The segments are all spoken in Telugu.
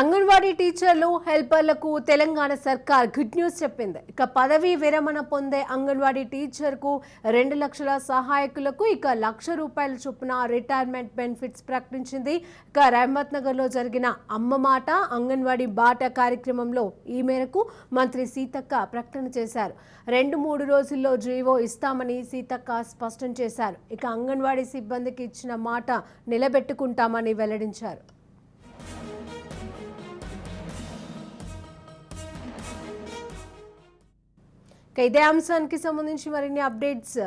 అంగన్వాడీ టీచర్లు హెల్పర్లకు తెలంగాణ సర్కార్ గుడ్ న్యూస్ చెప్పింది. ఇక పదవీ విరమణ పొందే అంగన్వాడీ టీచర్కు రెండు లక్షల సహాయకులకు ఇక లక్ష రూపాయల చొప్పున రిటైర్మెంట్ బెనిఫిట్స్ ప్రకటించింది. ఇక రహమత్ నగర్లో జరిగిన అమ్మ మాట అంగన్వాడీ బాట కార్యక్రమంలో ఈ మేరకు మంత్రి సీతక్క ప్రకటన చేశారు. రెండు మూడు రోజుల్లో జీవో ఇస్తామని సీతక్క స్పష్టం చేశారు. ఇక అంగన్వాడీ సిబ్బందికి ఇచ్చిన మాట నిలబెట్టుకుంటామని వెల్లడించారు. ఇదే అంశానికి సంబంధించి మరిన్ని updates.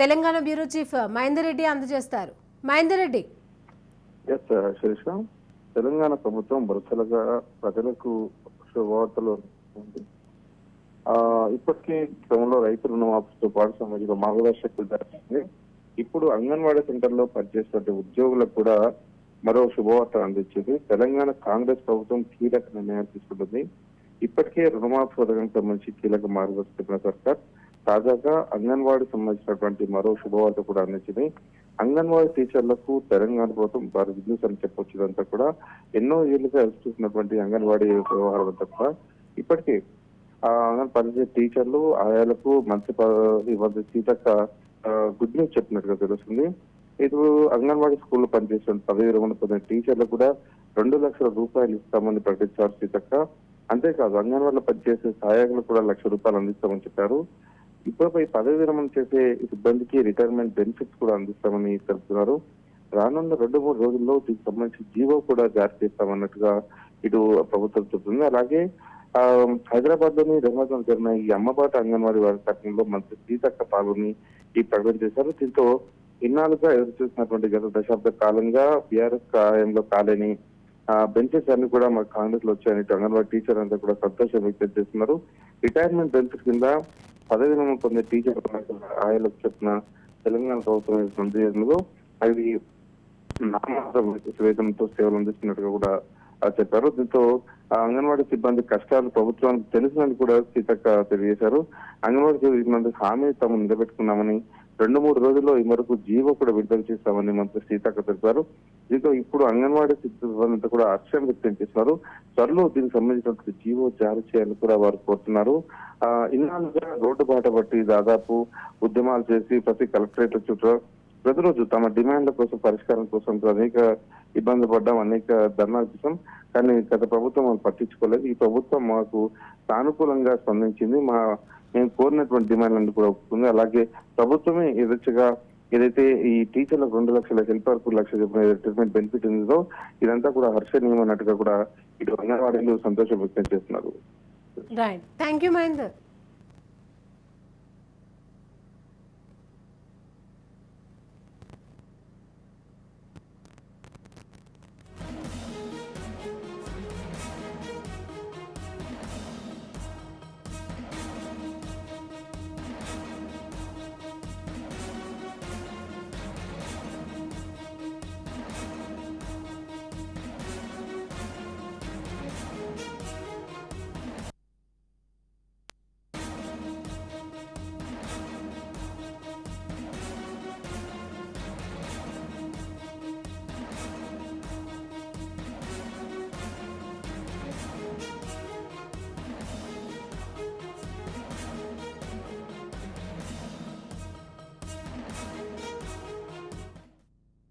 Telangana bureau chief Mahender Reddy అందజేస్తారు. మహేందర్ రెడ్డి ఎస్ శిరీష తెలంగాణ ప్రభుత్వం వరుసలుగా ప్రజలకు శుభవార్తలు ఉంది. ఇప్పటికే క్రమంలో రైతు రుణమాఫీతో పాటు సంబంధించిన మార్గదర్శకులు జరిగింది. ఇప్పుడు అంగన్వాడీ సెంటర్లో పనిచేస్తున్న ఉద్యోగులకు కూడా మరో శుభవార్త అందించింది. తెలంగాణ కాంగ్రెస్ ప్రభుత్వం కీలక నిర్ణయాలు తీసుకుంటుంది. ఇప్పటికే రుణమాఫీ పథకానికి సంబంధించి కీలక మార్గదర్శకుల సర్కార్ తాజాగా అంగన్వాడీ సంబంధించినటువంటి మరో శుభవార్త కూడా అందించింది. అంగన్వాడీ టీచర్లకు తెలంగాణ ప్రభుత్వం వారి బిజినెస్ అని చెప్పొచ్చు ఇదంతా కూడా ఎన్నో ఏళ్ళుగా ఎదుర్కొంటున్నటువంటి అంగన్వాడీ వ్యవహారం అంతా కూడా ఇప్పటికే ఆ అంగన్ పనిచేసే టీచర్లు ఆయాలకు మంత్రి పదవి సీతక్క గుడ్ న్యూస్ చెప్పినట్టుగా తెలుస్తుంది. ఇప్పుడు అంగన్వాడీ స్కూల్లో పనిచేసిన పదవి విరమణ పొందిన టీచర్లకు కూడా రెండు లక్షల రూపాయలు ఇస్తామని ప్రకటించారు సీతక్క. అంతేకాదు అంగన్వాడీలో పనిచేసే సహాయకులు కూడా లక్ష రూపాయలు అందిస్తామని చెప్పారు. ఇప్పటిపై పదవి విరమణ చేసే సిబ్బందికి రిటైర్మెంట్ బెనిఫిట్స్ కూడా అందిస్తామని తెలుపుతున్నారు. రానున్న రెండు మూడు రోజుల్లో దీనికి సంబంధించి జీవో కూడా జారీ చేస్తామన్నట్టుగా ఇటు ప్రభుత్వం చెబుతుంది. అలాగే హైదరాబాద్లోని రహమతం జరిగిన ఈ అమ్మబాట అంగన్వాడీ వారి కార్యక్రమంలో మంత్రి సీతక్క పాల్గొని ఈ ప్రకటన చేశారు. దీంతో ఇన్నాళ్ళుగా ఎదురు చూసినటువంటి గత దశాబ్ద కాలంగా బీఆర్ఎస్ కాయంలో కాలేని బెనిఫిట్స్ అన్ని కూడా మాకు కాంగ్రెస్లో వచ్చాయని అంగన్వాడీ టీచర్ అంతా కూడా సంతోషం వ్యక్తం చేస్తున్నారు. రిటైర్మెంట్ బెనిఫిట్ కింద పదవి విరమణ పొందే టీచర్ ఆయనకు చెప్పిన తెలంగాణ ప్రభుత్వం సందేశంలో అవి వేతనంతో సేవలు అందిస్తున్నట్టుగా కూడా చెప్పారు. దీంతో ఆ అంగన్వాడీ సిబ్బంది కష్టాలు ప్రభుత్వానికి తెలుసునని కూడా సీతక్క తెలియజేశారు. అంగన్వాడీ సిబ్బంది హామీ తాము నిలబెట్టుకున్నామని రెండు మూడు రోజుల్లో ఈ మేరకు జీవో కూడా విడుదల చేస్తామని మంత్రి సీతక్క తెలిపారు. దీంతో ఇప్పుడు అంగన్వాడీ సిబ్బంది కూడా హర్షం వ్యక్తం చేస్తున్నారు. త్వరలో దీనికి సంబంధించినటువంటి జీవో జారీ చేయాలని కూడా వారు కోరుతున్నారు. ఆ ఇన్నాళ్ళుగా రోడ్డు బాట పట్టి దాదాపు ఉద్యమాలు చేసి ప్రతి కలెక్టరేట్ చుట్టూ ప్రతిరోజు తమ డిమాండ్ల కోసం పరిష్కారం కోసం అనేక ఇబ్బంది పడ్డాం అనేక ధర్నాలు చేసాం కానీ గత ప్రభుత్వం పట్టించుకోలేదు. ఈ ప్రభుత్వం మాకు సానుకూలంగా స్పందించింది. మా మేము కోరినటువంటి డిమాండ్లను కూడా ఒప్పుకుంది. అలాగే ప్రభుత్వమే ఎదచ్చగా ఏదైతే ఈ టీచర్లకు రెండు లక్షల హెల్పర్కు లక్ష చెప్పిన ట్రీట్మెంట్ బెనిఫిట్ ఉందో ఇదంతా కూడా హర్షణీయం అన్నట్టుగా కూడా ఇటు అంగన్వాడీలు సంతోషం వ్యక్తం చేస్తున్నారు. Right thank you Mahender.